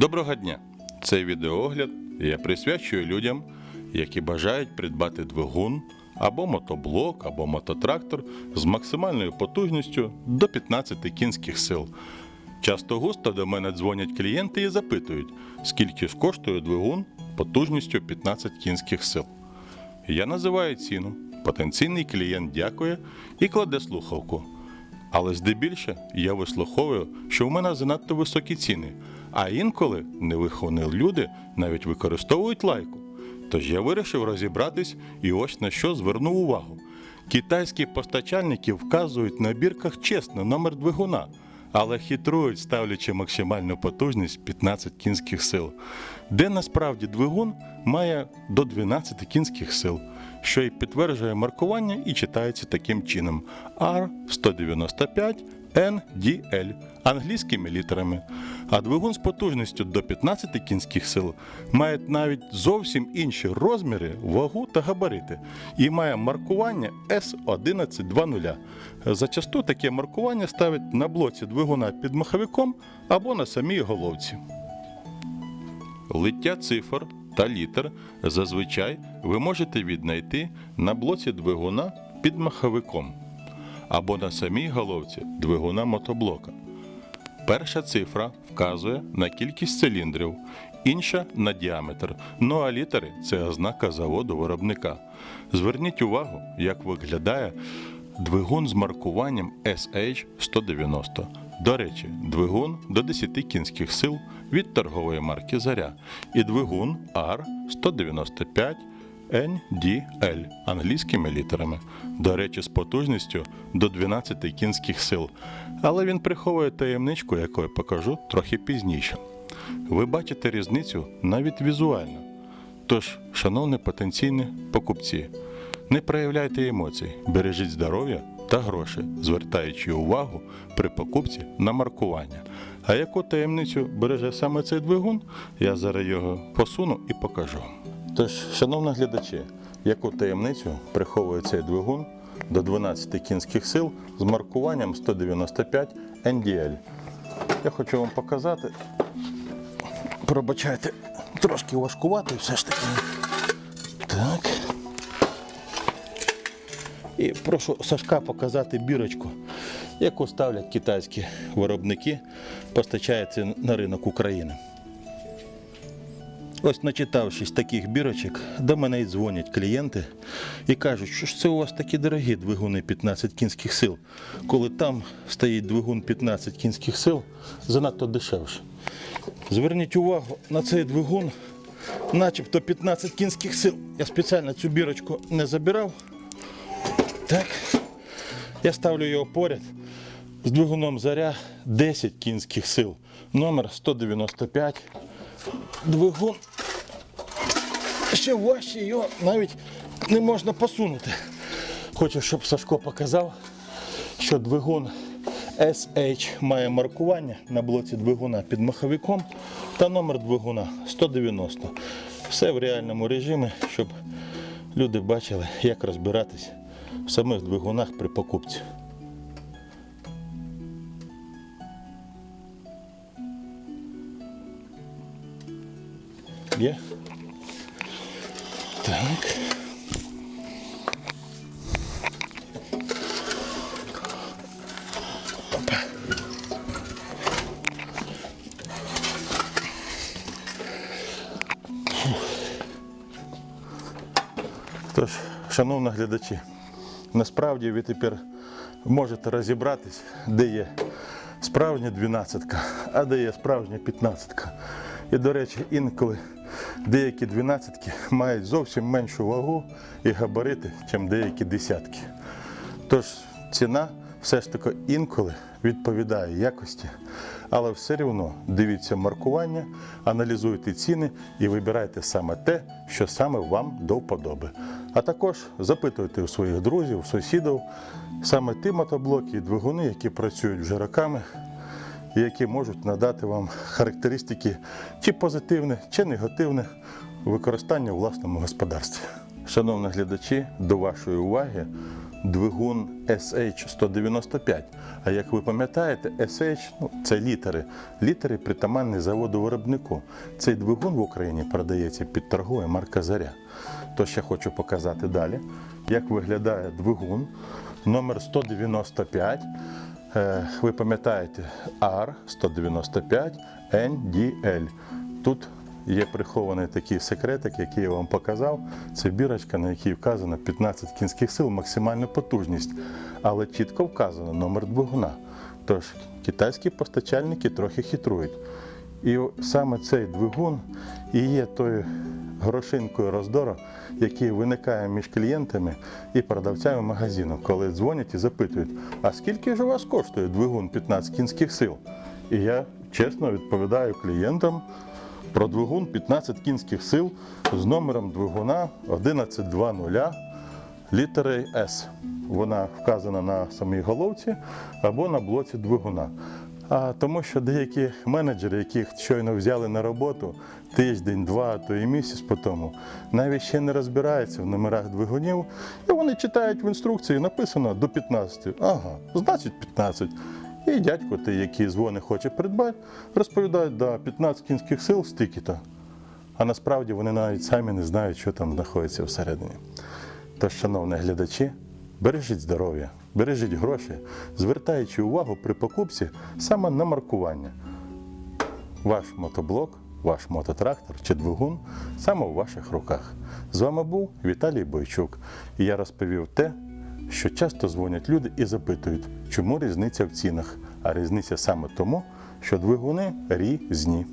Доброго дня! Цей відеоогляд я присвячую людям, які бажають придбати двигун або мотоблок, або мототрактор з максимальною потужністю до 15 кінських сил. Часто густо до мене дзвонять клієнти і запитують, скільки ж коштує двигун потужністю 15 кінських сил. Я називаю ціну. Потенційний клієнт дякує і кладе слухавку. Але здебільше я вислуховую, що в мене занадто високі ціни, а інколи невиховані люди навіть використовують лайку. Тож я вирішив розібратись і ось на що звернув увагу. Китайські постачальники вказують на бірках чесно номер двигуна, але хитрують, ставлячи максимальну потужність 15 кінських сил, де насправді двигун має до 12 кінських сил, що й підтверджує маркування і читається таким чином R195 NDL англійськими літерами. А двигун з потужністю до 15 кінських сил має навіть зовсім інші розміри, вагу та габарити і має маркування S1120. Зачасту таке маркування ставить на блоці двигуна під маховиком або на самій головці. Лиття цифр та літер зазвичай ви можете віднайти на блоці двигуна під маховиком або на самій головці двигуна мотоблока. Перша цифра вказує на кількість циліндрів, інша на діаметр. Ну а літери це ознака заводу виробника. Зверніть увагу, як виглядає двигун з маркуванням SH190. До речі, двигун до 10 кінських сил від торгової марки Заря і двигун R195 NDL англійськими літерами. До речі, з потужністю до 12 кінських сил. Але він приховує таємничку, яку я покажу трохи пізніше. Ви бачите різницю навіть візуально. Тож, шановні потенційні покупці, не проявляйте емоцій, бережіть здоров'я та гроші, звертаючи увагу при покупці на маркування. А яку таємницю береже саме цей двигун, я зараз його посуну і покажу. Тож, шановні глядачі, яку таємницю приховує цей двигун до 12 кінських сил з маркуванням 195 NDL. Я хочу вам показати. Пробачайте, трошки важкувати все ж таки. Так. І прошу Сашка показати бірочку, яку ставлять китайські виробники, постачається на ринок України. Ось начитавшись таких бірочок, до мене й дзвонять клієнти і кажуть, що ж це у вас такі дорогі двигуни 15 кінських сил, коли там стоїть двигун 15 кінських сил, занадто дешевше. Зверніть увагу на цей двигун, начебто 15 кінських сил. Я спеціально цю бірочку не забирав. Так. Я ставлю його поряд з двигуном заря 10 кінських сил. Номер 195. Двигун. Ще важче його навіть не можна посунути. Хочу, щоб Сашко показав, що двигун SH має маркування на блоці двигуна під маховиком та номер двигуна 190. Все в реальному режимі, щоб люди бачили, як розбиратись в самих двигунах при покупці. Є? Так. Тож, шановні глядачі, насправді ви тепер можете розібратись, де є справжня дванадцятка, а де є справжня п'ятнадцятка. І, до речі, інколи деякі дванадцятки мають зовсім меншу вагу і габарити, ніж деякі десятки. Тож ціна все ж таки інколи відповідає якості, але все одно дивіться маркування, аналізуйте ціни і вибирайте саме те, що саме вам до вподоби. А також запитуйте у своїх друзів, сусідів саме ті мотоблоки і двигуни, які працюють вже роками, які можуть надати вам характеристики чи позитивне, чи негативне використання у власному господарстві. Шановні глядачі, до вашої уваги двигун SH195. А як ви пам'ятаєте, SH ну, це літери. Літери притаманні заводу виробнику. Цей двигун в Україні продається під торговою марка Заря. Тож я хочу показати далі, як виглядає двигун номер 195. Е, Ви пам'ятаєте R195 NDL. Тут є прихований такий секретик, який я вам показав. Це бірочка, на якій вказано 15 кінських сил, максимальна потужність. Але чітко вказано номер двигуна. Тож китайські постачальники трохи хитрують. І саме цей двигун і є тою грошинкою роздору, який виникає між клієнтами і продавцями магазину, коли дзвонять і запитують, а скільки ж у вас коштує двигун 15 кінських сил? І я чесно відповідаю клієнтам про двигун 15 кінських сил з номером двигуна 1120 літери С. Вона вказана на самій головці або на блоці двигуна. А тому що деякі менеджери, яких щойно взяли на роботу тиждень, два, то і місяць по тому, навіть ще не розбираються в номерах двигунів, і вони читають в інструкції, написано до 15. Ага, значить 15. І дядько, той, який дзвони хоче придбати, розповідає, да, 15 кінських сил стільки-то. А насправді вони навіть самі не знають, що там знаходиться всередині. Тож, шановні глядачі, бережіть здоров'я, бережіть гроші, звертаючи увагу при покупці саме на маркування. Ваш мотоблок, ваш мототрактор чи двигун саме у ваших руках. З вами був Віталій Бойчук. І я розповів те, що часто дзвонять люди і запитують, чому різниця в цінах. А різниця саме тому, що двигуни різні.